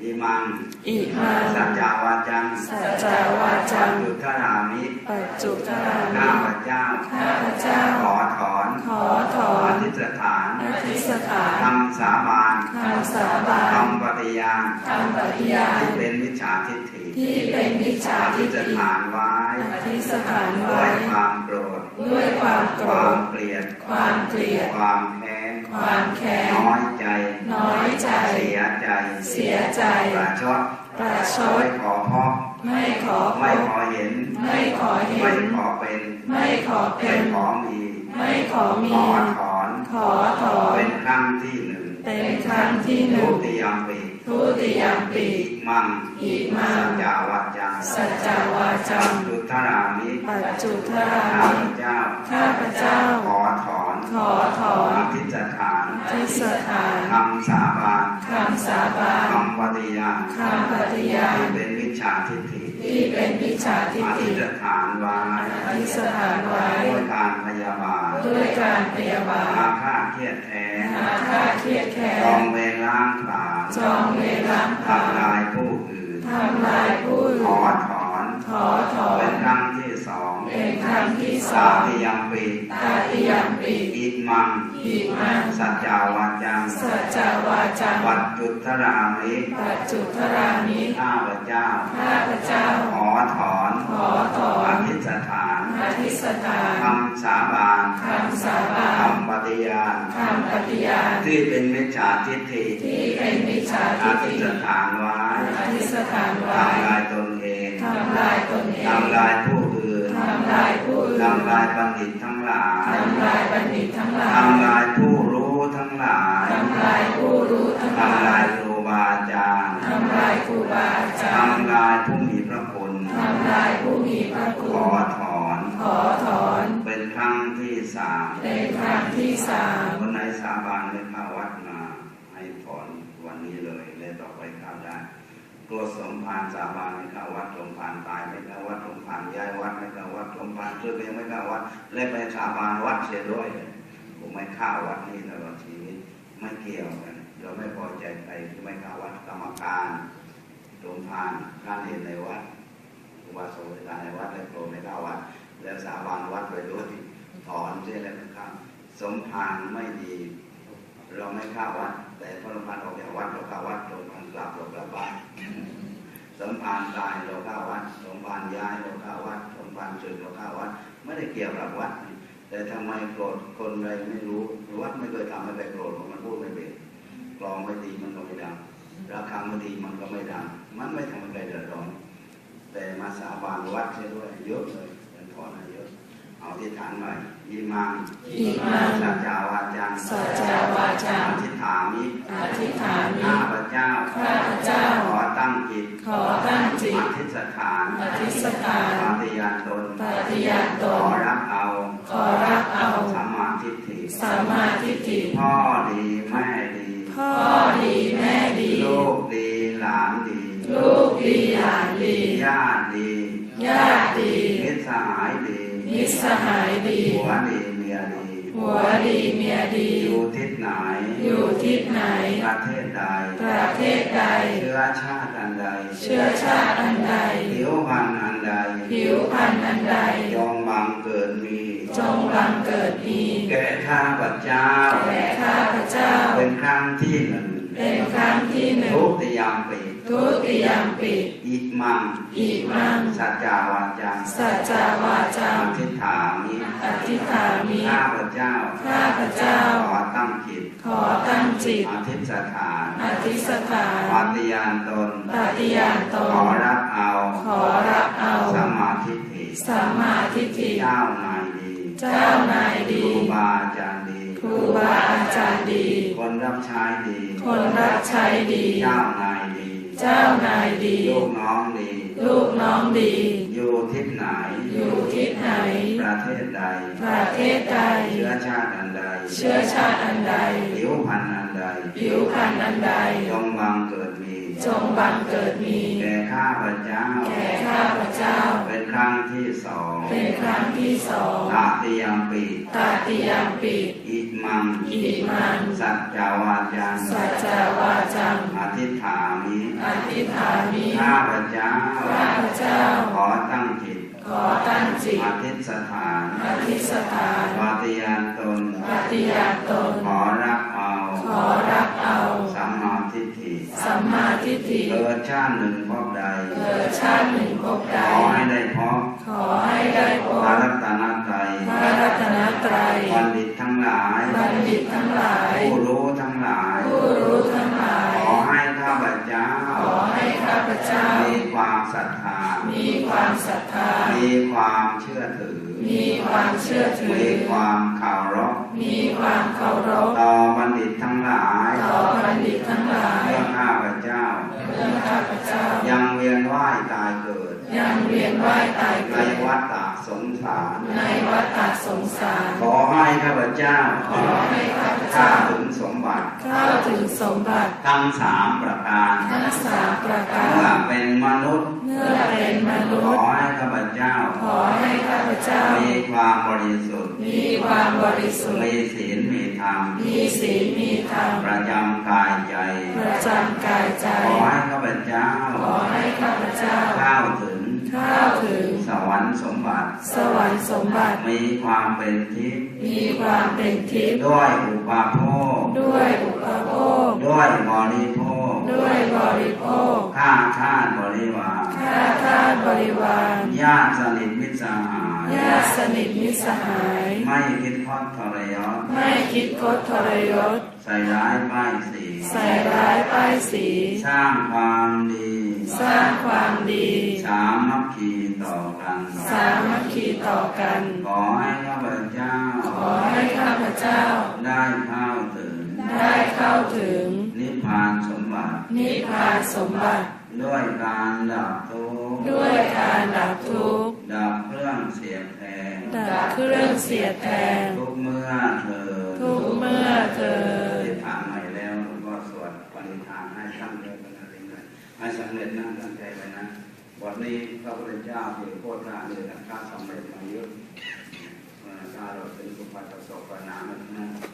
อนว่าอิมังอิมังสัจจาวาจังสัจจาวาจังจุทรามิปัจจุทรามิข้าพเจ้าข้าพเจ้าขอถอนขอถออนธิษฐานอธิษฐานคำสาบานคำสาบานคำปฏิญาณคำปฏิญาณที่เป็นวิชาทิฏฐิที่เป็นมิจฉาอทิธิฏษฐิฐานไว้อธิษฐานด้วไว้ยความโกรธด้วยความโกครวามธเกลียดความเกลียดความแค้นความแค้นน้อยใจ น้อยใจ เสียใจ เสียใจประชดประชไม่ดขอพบไม่ขอพไม่บขอเห็น ไม่ขอเห็ไม่นขอเป็น ไม่ขอเป็ไม่นขอมี ไม่ขอมี ขอถอน ขอถอน เป็นครั้งที่หนึ่ง เป็นครั้งที่หทุนึ่งติยมปี ทุติยมปีอิมังอิมังสัจจาวัจจังสัจจาวาจังจุทรามิปัจจุทราข้ามิพเจ้าข้าพเจ้าขอถอนขอถอนอธิษฐานอธิษฐานคำสาบานคำสาบานคำปฏิญาณคำปฏิญาณที่เป็นวิชาทิฏฐิที่เป็นมิจฉาทิฏอฐิธิษฐานไว้อธิษฐานไว้ด้วยการพยาบาทด้วยการพยาบาอาทฆาตเครียดแค้นอาฆาตเครียดแค้จองนเวรล้างผลาญ จองเวรล้างผลาญทำลายผู้อื่นทำลายผู้ขอื่อนถอนขอถอเป็นนครั้งที่สองเป็นครั้งที่สสาองธิยมปีตาติยมปีอิมังอิมังสัจจาวาจังสัจจาวาจังวัดจุทรามิปัจจุทรามิข้าพเจ้าข้าพเจ้าขอถอนขอถออนธิษฐานอธิษฐานคำสาบานคำสาบานคำปฏิญาณคำปฏิญาณที่เป็นมิจฉาทิฏฐิที่เป็นมิจฉา อทิฏธิฐิษฐานไว้อธิษฐานไว้ทำลายตนเองทำลายตนเองทำลายผู้อื่นทำลายผู้อื่นทำลายบัณฑิตทั้งหลายทำลายบัณฑิตทั้งหลายทำลายผู้รู้ทั้งหลายทำลายผู้รู้ทั้งหลาทำลายยครูบาอาจารย์ทำลายครูบาอาจารย์ทำลายผู้มีพระคุณทำลายผู้มีพระคุขณอถอนขอถอนเป็นครั้งที่สามเป็นครั้งที่สามคนไหนสาบานไม่เข้าวัดมาให้ถอนวัน นี้ต่อไปเข้าได้กลัวสมภารสาบานไม่เข้าวัดสมภารตายไม่เข้าวัดสมภารย้ายวัดไม่เข้าวัดสมภารช่วยเองไม่เข้าวัด และไปสาบานวัดเสียด้วยผมไม่เข้าวัดนี้ตลอดชีวิตไม่เกี่ยวกันเราไม่พอใจใครที่ไม่เข้าวัดกรรมการสมภารข้านเรียนในวัดวัดสมุทรในวัดและโปรไม่เข้าวัด แล้วสาบานวัดไปด้วยถอนเสียแล้วนะครับสมภารไม่ดี เราไม่เข้าวัด แต่พระสมภาออกจากวัดเราเข้าวัดสมภารกลับเรากลับบ้านสมภารตายเราเข้าวัดสมภารย้ายเราเข้าวัดสมภารสึกเราเข้าวัดไม่ได้เกี่ยวกับวัด แต่ทำไมโกรธคนใดไม่รู้วัดไม่เคยทำให้ใครโกรธมันพูดไม่เป็นกลองไม่ดีมันก็ไม่ดังระฆังไม่ดีมันก็ไม่ดังมันไม่ทำให้ใครเดือดร้อนแต่มาสาบานวัดใช่ด้วยเยอะเลยเป็นถอนให้เยอะเอาที่ฐานหน่ อยยิมังอิมังสัจจาวาจังสัจจาวาจังอธิษฐามิอธิษฐานมิข้าพเจ้าข้าพเจ้าขอตั้งจิตขอตั้งจิตอธิษฐานอธิษฐานปฏิญาณตนปฏิญาณตขนอรับเอาขอรับเอาสัมมาทิฏฐิสัมมาทิฏฐิพ่อดีแม่ดีพ่อดีแม่ดี หายดีหัวดีเมียดีหัวดีเมียดี อยู่ทิศไหน อยู่ทิศไหน ประเทศใด ประเทศใด เชื้อชาติอันใด เชื้อชาติอันใด ผิวพรรณอันใด ผิวพรรณอันใดจงบังเกิดมี จงบังเกิดมี แก่ข้าพเจ้า แก่ข้าพเจ้า เป็นครั้งที่หนึ่งเป็นครั้งที่หนึ่งทุติยามปี ทุติยมปิอิมังอิมัง สัจจาวาจังสัจจาวาจังอธิษฐามิอธิษฐามิข้าพเจ้าข้าพเจ้า ขอตั้งจิต ขอตั้งจิตอธิษฐานอธิษฐานปฏิญาณตนปฏิญาณตขอนรับเอา ขอรับเอาสัมมาทิฏฐิสัมมาทิฏฐิเจ้านายดี เจ้านายคดีรูบาอาจารย์ดีครูบาอาจารย์ดี คนรับใช้ดี คนรับใช้ดี เจ้านายดี เจ้านายดี ลูกน้องดี ลูกน้องดี อยู่ทิศไหน อยู่ทิศไหน ประเทศใด ประเทศใด เชื้อชาติอันใด เชื้อชาติอันใด ผิวพรรณอันใด ผิวพรรณอันใดจงบังเกิดมี จจงบังเกิดมีแก่ข้าพเจ้าแก่ข้าพเจ้า เป็นครั้งที่สองเป็นครั้งที่สองตาติยมปีตาติยามปิอิมังอิมังสัจจาวาจาสัจจาวาจังอธิษฐามิอธิษฐามิข้าพเจ้าข้าพเจ้า ขอตั้งจิตขอตั้งจิตอธิษฐานอธิษฐานปฏิญาณตนปฏิญาณตนขอรับ สัมมาทิฏฐิเกิดชาติหนึ่งพบใดเกิดชาติหนึ่งพบใดขอให้ได้พบขอให้ได้พพระบรัตนตรัยพระรัตนตรัยบัณฑิตทั้งหลายบัณฑิตทั้งหลาย ผู้รู้ทั้งหลายผู้รู้ทั้งหลาย ขอให้ข้าพเจ้าขอให้ข้าพเจ้า มีความศรัทธา มีความศรัทธา มีความเชื่อถือ มีความเชื่อถือ มีความเคารพมีความเคารพต่อบัณฑิตทั้งหลายต่อบัณฑิตทั้งหลาย เพื่อข้าพเจ้า ยังเวียนว่ายตายเกิด ยังเวียนว่ายตายในเกิดวัฏฏะสงสาร ในวัฏฏะสงสาร ขอให้ข้าพเจ้า ขอให้ข้าพข้าเจ้าถึงสมบัติเข้าถึงสมบัติ ทั้งสามประการ ทั้งสามประกาเมื่อรเป็นมนุษย์ เมื่อเป็นมนุขษอย์ให้ข้าพเจ้า ขอให้ข้าพเจ้า มีความบริสุทธิ์ มีความบริสุทธิ์ มีศีลมี ธรรม มีศีลมีธรรม ประจำกายใจ ประจำกายใจ ขอให้ข้าพเจ้า ขอให้ข้าพเจ้าเข้าถึงเข้าถึง สวรรค์สมบัติ สวรรค์สมบัติ มีความเป็นทิพย์ มีความเป็นทิพย์ ด้วยอุปาโภค ด้วยอุปโภค ด้วยบริโภค ด้วยบริโภค ข้าทาสบริวาร ข้าทาสบริวาร ญาติสนิทมิตรสหาย ญาติสนิทมิตรสหาย ไม่คิดคดทรยศไม่คิดคดทรยศ ใส่ร้ายป้ายสี ใส่ร้ายป้ายสี สร้างความดี สร้างความดี สามัคคีต่อกัน สามัคคีต่อกัน ขอให้ข้าพเจ้า ขอให้ข้าพเจ้า ได้เข้าถึง ได้เข้าถึง นิพพานสมบัติ นิพพานสมบัติ ด้วยการดับทุกข์ด้วยการดับทุกข์ดับเครื่องเสียดแทงดับเครื่องเสียดแทงทุกเมื่อเธอ ทุกเมื่อเธอปฏิฐานใหม่แล้วหลวงพ่อสวดปฏิฐานให้ท่านเดินไปนะเรื่อยๆให้สำเร็จนั่งตั้งใจไปนะวันนี้พระพุทธเจ้าที่โคตรราเลยนะข้าสำเร็จมาเยอะเออถ้าเราเป็นสุภาพประสบปัญหามันนะห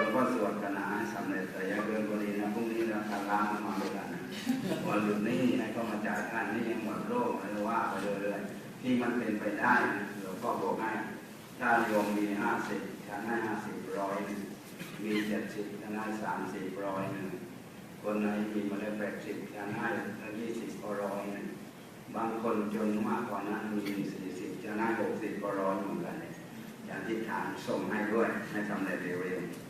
ลวงพ่อสวดปัญหาให้สำเร็จแต่อยังเดินบรินะพรุ่งนี้เราทำร้านมาด้วยกันนะวันหยุดนี้ให้เขามาจ่ายค่านี้ยังหมดโรคอะไรว่าไปเรื่อยๆที่มันเป็นไปได้นะหลวงพ่อบอกให้ถ้าโยมมีห้าสิบฉันให้ห้าสิบร้อยหนึ่งมีเจ็ดสิบฉันให้สามสิบร้อยหนึ่งคนไหนมีมาแล้วแปดสิบฉันให้ยี่สิบก็ร้อยหนึ่งบางคนจนมากกว่านั้นมีสี่สิบฉันให้หกสิบก็ร้อยเหมือนกันเลยฉันที่ฐานส่งให้ด้วยให้สำเร็จเร็วๆ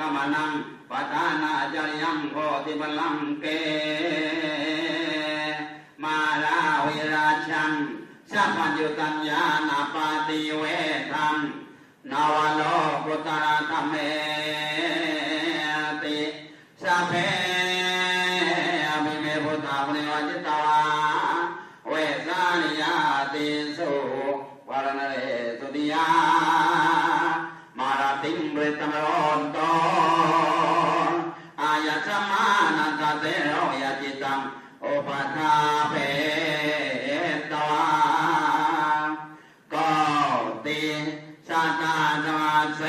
วินิกมนังปทานาจาริยังโพธิบาลังเก มาราวิราชังสัพพัญญุตัญญาณปาติเวทังนวโลกุตระธรรมเอ ติสัตตาสมาเส